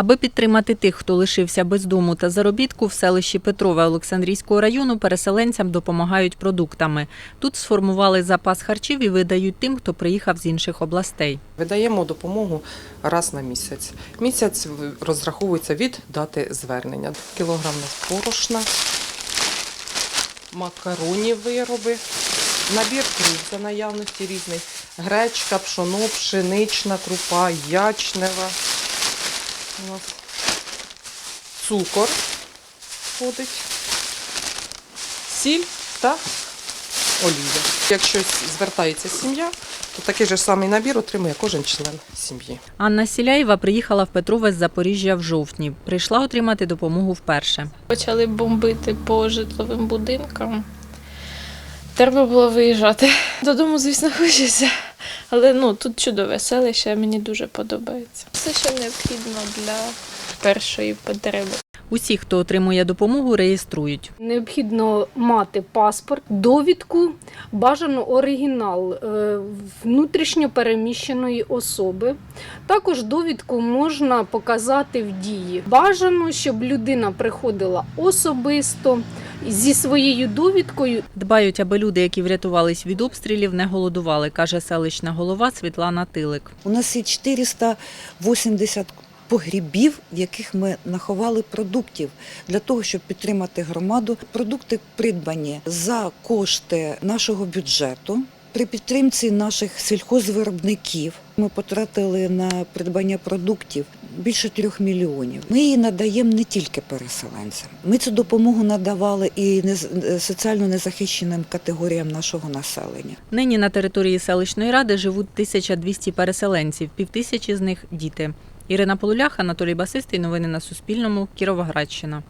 Аби підтримати тих, хто лишився без дому та заробітку, в селищі Петрове Олександрійського району переселенцям допомагають продуктами. Тут сформували запас харчів і видають тим, хто приїхав з інших областей. Видаємо допомогу раз на місяць. Місяць розраховується від дати звернення. Кілограм борошна, макаронні вироби, набір круп за наявності різних, гречка, пшоно, пшенична крупа, ячнева. У нас цукор входить, сіль та олія. Якщо звертається сім'я, то такий же самий набір отримує кожен член сім'ї. Анна Сіляєва приїхала в Петрове з Запоріжжя в жовтні. Прийшла отримати допомогу вперше. Почали бомбити по житловим будинкам. Треба було виїжджати. Додому, звісно, хочеться. Але ну, тут чудове селище, мені дуже подобається. Все, що необхідно для першої потреби. Усі, хто отримує допомогу, реєструють. Необхідно мати паспорт, довідку, бажано оригінал е, внутрішньо переміщеної особи. Також довідку можна показати в дії. Бажано, щоб людина приходила особисто зі своєю довідкою Дбають, аби люди, які врятувались від обстрілів, не голодували, каже селищна голова Світлана Тилик. У нас є 480 погрібів, в яких ми наховали продуктів для того, щоб підтримати громаду. Продукти придбані за кошти нашого бюджету. При підтримці наших сільхозвиробників ми потратили на придбання продуктів більше трьох мільйонів. Ми її надаємо не тільки переселенцям. Ми цю допомогу надавали і нез- соціально незахищеним категоріям нашого населення. Нині на території селищної ради живуть 1200 переселенців, півтисячі з них діти. Ірина Полулях, Анатолій Басистий. Новини на Суспільному. Кіровоградщина.